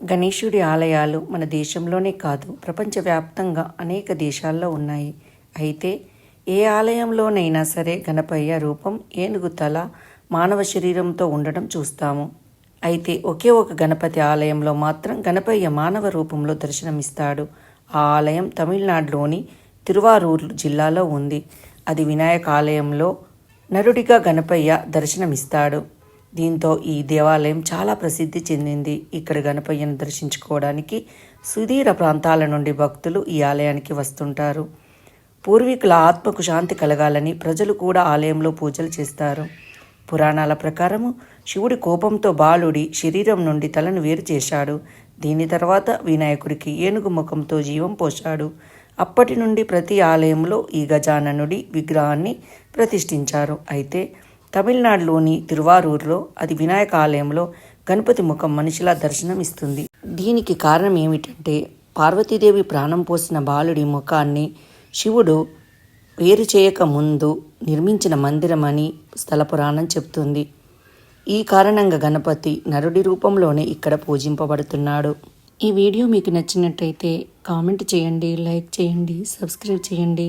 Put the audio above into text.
గణేశుడి ఆలయాలు మన దేశంలోనే కాదు ప్రపంచవ్యాప్తంగా అనేక దేశాల్లో ఉన్నాయి. అయితే ఏ ఆలయంలోనైనా సరే గణపయ్య రూపం ఏనుగు తల మానవ శరీరంతో ఉండడం చూస్తాము. అయితే ఒకే ఒక గణపతి ఆలయంలో మాత్రం గణపయ్య మానవ రూపంలో దర్శనమిస్తాడు. ఆ ఆలయం తమిళనాడులోని తిరువారూర్ జిల్లాలో ఉంది. అది వినాయక ఆలయంలో నరుడిగా గణపయ్య దర్శనమిస్తాడు. దీంతో ఈ దేవాలయం చాలా ప్రసిద్ధి చెందింది. ఇక్కడ గణపయ్యను దర్శించుకోవడానికి సుదీర ప్రాంతాల నుండి భక్తులు ఈ ఆలయానికి వస్తుంటారు. పూర్వీకుల ఆత్మకు శాంతి కలగాలని ప్రజలు కూడా ఆలయంలో పూజలు చేస్తారు. పురాణాల ప్రకారము శివుడి కోపంతో బాలుడి శరీరం నుండి తలను వేరు చేశాడు. దీని తర్వాత వినాయకుడికి ఏనుగు ముఖంతో జీవం పోశాడు. అప్పటి నుండి ప్రతి ఆలయంలో ఈ గజాననుడి విగ్రహాన్ని ప్రతిష్ఠించారు. అయితే తమిళనాడులోని తిరువారూరులో అది వినాయక ఆలయంలో గణపతి ముఖం మనిషిలా దర్శనం ఇస్తుంది దీనికి కారణం ఏమిటంటే పార్వతీదేవి ప్రాణం పోసిన బాలుడి ముఖాన్ని శివుడు వేరు చేయక ముందు నిర్మించిన మందిరమని స్థల పురాణం చెప్తుంది. ఈ కారణంగా గణపతి నరుడి రూపంలోనే ఇక్కడ పూజింపబడుతున్నాడు. ఈ వీడియో మీకు నచ్చినట్టయితే కామెంట్ చేయండి లైక్ చేయండి సబ్స్క్రైబ్ చేయండి.